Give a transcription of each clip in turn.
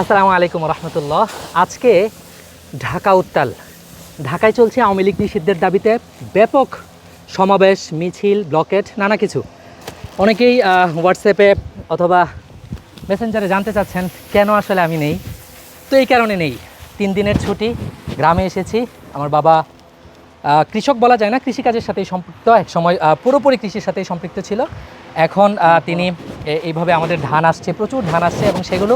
আসসালামু আলাইকুম রহমতুল্লাহ। আজকে ঢাকা উত্তাল। ঢাকায় চলছে আওয়ামী লীগ নিষিদ্ধের দাবিতে ব্যাপক সমাবেশ, মিছিল, ব্লকেট, নানা কিছু। অনেকেই হোয়াটসঅ্যাপে অথবা মেসেঞ্জারে জানতে চাচ্ছেন, কেন আসলে আমি নেই? তো এই কারণে নেই। তিন দিনের ছুটি, গ্রামে এসেছি। আমার বাবা কৃষক বলা যায় না, কৃষিকাজের সাথেই সম্পৃক্ত। এক সময় পুরোপুরি কৃষির সাথেই সম্পৃক্ত ছিল। এখন তিনি এইভাবে আমাদের ধান আসছে, প্রচুর ধান আসছে এবং সেগুলো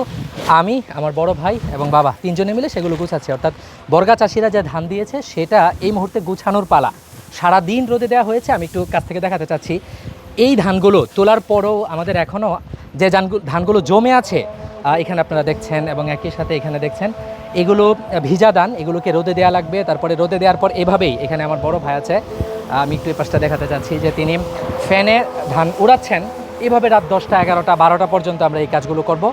আমি, আমার বড় ভাই এবং বাবা তিনজনে মিলে সেগুলো গুছাচ্ছি। অর্থাৎ বর্গা চাষিরা যে ধান দিয়েছে, সেটা এই মুহূর্তে গুছানোর পালা। সারা দিন রোদে দেওয়া হয়েছে, আমি একটু কাছ থেকে দেখাতে চাচ্ছি। এই ধানগুলো তোলার পরও আমাদের এখনও যে ধানগুলো জমে আছে এখানে আপনারা দেখছেন এবং একই সাথে এখানে দেখছেন, এগুলো ভিজা ধান, এগুলোকে রোদে দেওয়া লাগবে। তারপরে রোদে দেওয়ার পর এভাবেই, এখানে আমার বড় ভাই আছে, আমি একটু পাশটা দেখাতে চাচ্ছি যে তিনি ফ্যানে ধান উড়াচ্ছেন। এভাবে রাত দশটা, এগারোটা, বারোটা পর্যন্ত আমরা এই কাজগুলো করব।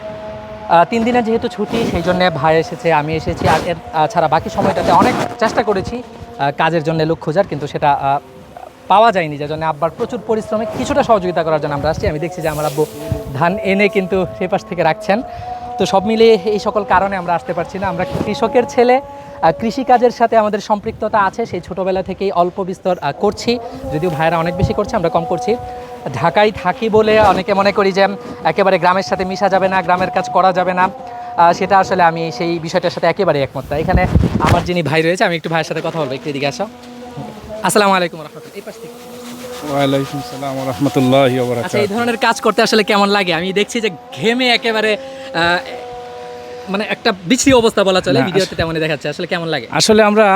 তিন দিনের যেহেতু ছুটি, সেই জন্য ভাই এসেছে, আমি এসেছি। আর এর ছাড়া বাকি সময়টাতে অনেক চেষ্টা করেছি কাজের জন্য লোক খোঁজার, কিন্তু সেটা পাওয়া যায়নি যে জন্য আব্বার প্রচুর পরিশ্রমে কিছুটা সহযোগিতা করার জন্য আমরা আসছি। আমি দেখছি যে আমার আব্বু ধান এনে কিন্তু সেই পাশ থেকে রাখছেন। তো সব মিলিয়ে এই সকল কারণে আমরা আসতে পারছি না। আমরা কৃষকের ছেলে কৃষিকাজের সাথে আমাদের সম্পৃক্ততা আছে, সেই ছোটোবেলা থেকেই অল্প বিস্তর করছি। যদিও ভাইয়েরা অনেক বেশি করছে, আমরা কম করছি। ঢাকায় থাকি বলে অনেকে মনে করি যে একেবারে গ্রামের সাথে মিশা যাবে না গ্রামের কাজ করা যাবে না। সেটা আসলে আমি সেই বিষয়টার সাথে একেবারে একমত। না এখানে আমার যিনি ভাই রয়েছে আমি একটু ভাইয়ের সাথে কথা বলব একটু এদিকে আসো। আসসালামু আলাইকুম রহমতুল্লাহ এই পাশ থেকে। ওয়ালাইকুম সালাম রহমতুল্লাহ আচ্ছা এই ধরনের কাজ করতে আসলে কেমন লাগে? আমি দেখছি যে ঘেমে একেবারে মানে একটা বিচ্ছিরি অবস্থা বলা চলে ভিডিওতে তেমনই দেখাচ্ছে। আসলে কেমন লাগে? আসলে আমরা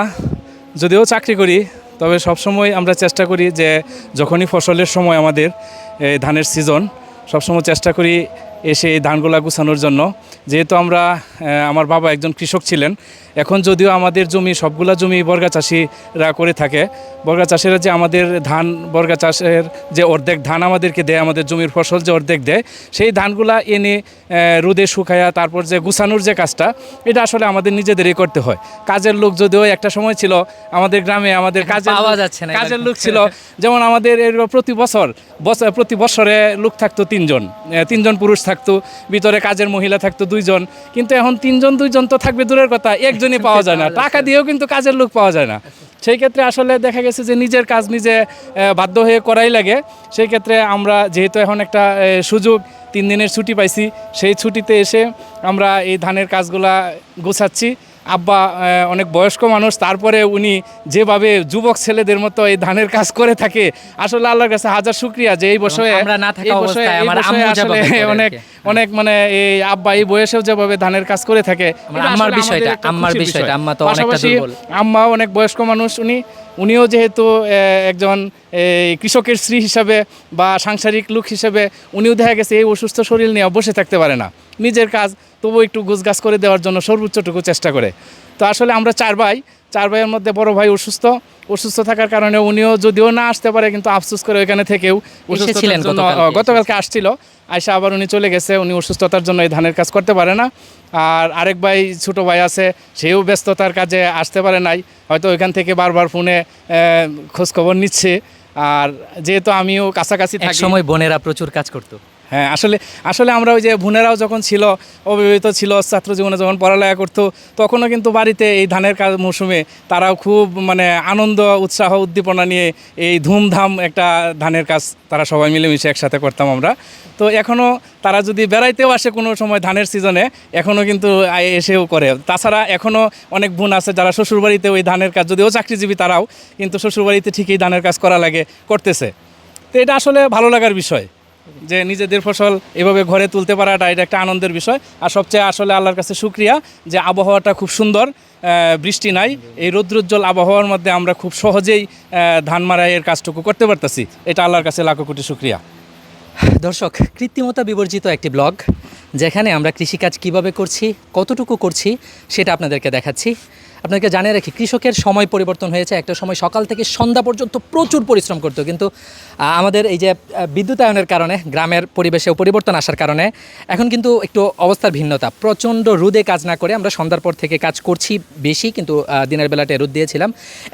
যদিও চাকরি করি তবে সবসময় আমরা চেষ্টা করি যে যখনই ফসলের সময় আমাদের ধানের সিজন সবসময় চেষ্টা করি এসে এই ধানগুলা গুছানোর জন্য। যেহেতু আমরা আমার বাবা একজন কৃষক ছিলেন এখন যদিও আমাদের জমি সবগুলা জমি বর্গা চাষিরা করে থাকে। বর্গা চাষিরা যে আমাদের ধান বর্গা চাষের যে অর্ধেক ধান আমাদেরকে দেয় আমাদের জমির ফসল যে অর্ধেক দেয় সেই ধানগুলা এনে রোদে শুকায়া তারপর যে গুছানোর যে কাজটা এটা আসলে আমাদের নিজেদেরই করতে হয়। কাজের লোক যদিও একটা সময় ছিল আমাদের গ্রামে আমাদের কাজের পাওয়া যাচ্ছে না কাজের লোক ছিল যেমন আমাদের প্রতি বছর বছর প্রতি বছরে লোক থাকতো তিনজন তিনজন পুরুষ থাকতো ভিতরে কাজের মহিলা থাকতো দুইজন কিন্তু এখন তিনজন দুইজন তো থাকবে দূরের কথা একজনই পাওয়া যায় না টাকা দিয়েও কিন্তু কাজের লোক পাওয়া যায় না। সেই ক্ষেত্রে আসলে দেখা গেছে যে নিজের কাজ নিজে বাধ্য হয়ে করাই লাগে। সেই ক্ষেত্রে আমরা যেহেতু এখন একটা সুযোগ তিন দিনের ছুটি পাইছি সেই ছুটিতে এসে আমরা এই ধানের কাজগুলা গোছাচ্ছি। আব্বা অনেক বয়স্ক মানুষ তারপরে উনি যেভাবে যুবক ছেলেদের মতো এই ধানের কাজ করে থাকে আসলে আল্লাহর কাছে হাজার শুক্রিয়া যে এই বছরে আমরা এই আমার আসলে অনেক অনেক মানে এই আব্বা এই বয়সেও যেভাবে ধানের কাজ করে থাকে আমার বিষয়টা, খুশির বিষয়টা, আম্মা তো অনেকটা পাশাপাশি দুর্বল। আম্মা অনেক বয়স্ক মানুষ উনি উনিও যেহেতু একজন এই কৃষকের স্ত্রী হিসাবে বা সাংসারিক লোক হিসেবে উনিও দেখা গেছে এই অসুস্থ শরীর নিয়ে বসে থাকতে পারে না। নিজের কাজ তবু একটু গুছগাছ করে দেওয়ার জন্য সর্বোচ্চটুকু চেষ্টা করে। তো আসলে আমরা চার ভাই চার ভাইয়ের মধ্যে বড় ভাই অসুস্থ। অসুস্থ থাকার কারণে উনিও যদিও না আসতে পারে কিন্তু আফসোস করে ওইখানে থেকেও অসুস্থতার এসেছিলেন গতকালকে, আসছিল। আয়সা আবার উনি চলে গেছে উনি অসুস্থতার জন্য এই ধানের কাজ করতে পারে না। আর আরেক ভাই ছোট ভাই আছে সেও ব্যস্ততার কাজে আসতে পারে নাই। হয়তো ওইখান থেকে বারবার ফোনে খোঁজ খবর নিচ্ছে। আর যেহেতু আমিও কাছাকাছি এক সময় বোনেরা প্রচুর কাজ করতো। হ্যাঁ আসলে আসলে আমরা ওই যে বোনেরাও যখন ছিল, অবিবাহিত ছিল, ছাত্র জীবনে যখন পড়ালেখা করতো, তখনও কিন্তু বাড়িতে এই ধানের কাজ মৌসুমে তারাও খুব মানে আনন্দ, উৎসাহ, উদ্দীপনা নিয়ে এই ধুমধাম একটা ধানের কাজ তারা সবাই মিলেমিশে একসাথে করতাম আমরা। তো এখনও তারা যদি বেড়াইতেও আসে কোনো সময় ধানের সিজনে, এখনও কিন্তু এসেও করে। তাছাড়া এখনও অনেক বোন আছে যারা শ্বশুরবাড়িতে ওই ধানের কাজ, যদিও চাকরিজীবী তারাও, কিন্তু শ্বশুরবাড়িতে ঠিকই ধানের কাজ করা লাগে, করতেছে। তো এটা আসলে ভালো লাগার বিষয়। যে নিজেদের ফসল এভাবে ঘরে তুলতে পারাটা, এটা একটা আনন্দের বিষয়। আর সবচেয়ে আসলে আল্লাহর কাছে শুক্রিয়া যে আবহাওয়াটা খুব সুন্দর বৃষ্টি নাই। এই রৌদ্রোজ্জ্বল আবহাওয়ার মধ্যে আমরা খুব সহজেই ধান মারাইয়ের কাজটুকু করতে পারতেছি। এটা আল্লাহর কাছে লাখো কোটি শুক্রিয়া। দর্শক, কৃত্রিমতা বিবর্জিত একটি ব্লগ, যেখানে আমরা কৃষিকাজ কীভাবে করছি, কতটুকু করছি, সেটা আপনাদেরকে দেখাচ্ছি। আপনাকে জানিয়ে রাখি, কৃষকের সময় পরিবর্তন হয়েছে। একটা সময় সকাল থেকে সন্ধ্যা পর্যন্ত প্রচুর পরিশ্রম করতো। কিন্তু আমাদের এই যে বিদ্যুতায়নের কারণে, গ্রামের পরিবেশেও পরিবর্তন আসার কারণে, এখন কিন্তু একটু অবস্থার ভিন্নতা। প্রচণ্ড রোদে কাজ না করে আমরা সন্ধ্যার পর থেকে কাজ করছি বেশি, কিন্তু দিনের বেলাতে রোদ দিয়েছিলাম।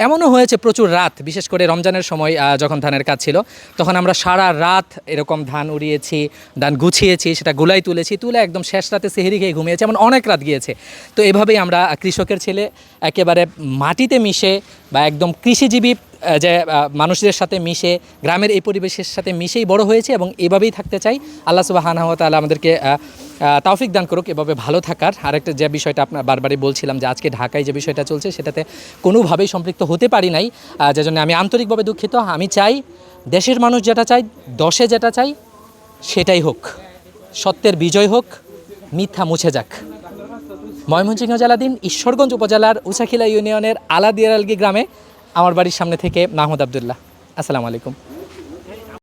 এমনও হয়েছে প্রচুর রাত, বিশেষ করে রমজানের সময় যখন ধানের কাজ ছিল, তখন আমরা সারা রাত এরকম ধান উড়িয়েছি, ধান গুছিয়েছি, সেটা গুলাই তুলেছি, তুলে একদম শেষ রাতে সেহেরি খেয়ে ঘুমিয়েছি, এমন অনেক রাত গিয়েছে। তো এভাবেই আমরা কৃষকের ছেলে একেবারে মাটিতে মিশে বা একদম কৃষিজীবী যে মানুষদের সাথে মিশে, গ্রামের এই পরিবেশের সাথে মিশেই বড় হয়েছে এবং এভাবেই থাকতে চাই। আল্লাহ সুবাহ তাআলা আমাদেরকে তৌফিক দান করুক, এভাবে ভালো থাকার। আরেকটা যে বিষয়টা আপনার বারবারই বলছিলাম যে আজকে ঢাকায় যে বিষয়টা চলছে, সেটাতে কোনোভাবেই সম্পৃক্ত হতে পারি নাই। যে জন্য আমি আন্তরিকভাবে দুঃখিত। আমি চাই দেশের মানুষ যেটা চাই দশে যেটা চাই সেটাই হোক। সত্যের বিজয় হোক, মিথ্যা মুছে যাক। ময়মনসিংহ জেলাধীন ঈশ্বরগঞ্জ উপজেলার উষাখিলা ইউনিয়নের আলাদিয়ারালগি গ্রামে আমার বাড়ির সামনে থেকে মাহমুদ আবদুল্লাহ। আসসালামু আলাইকুম।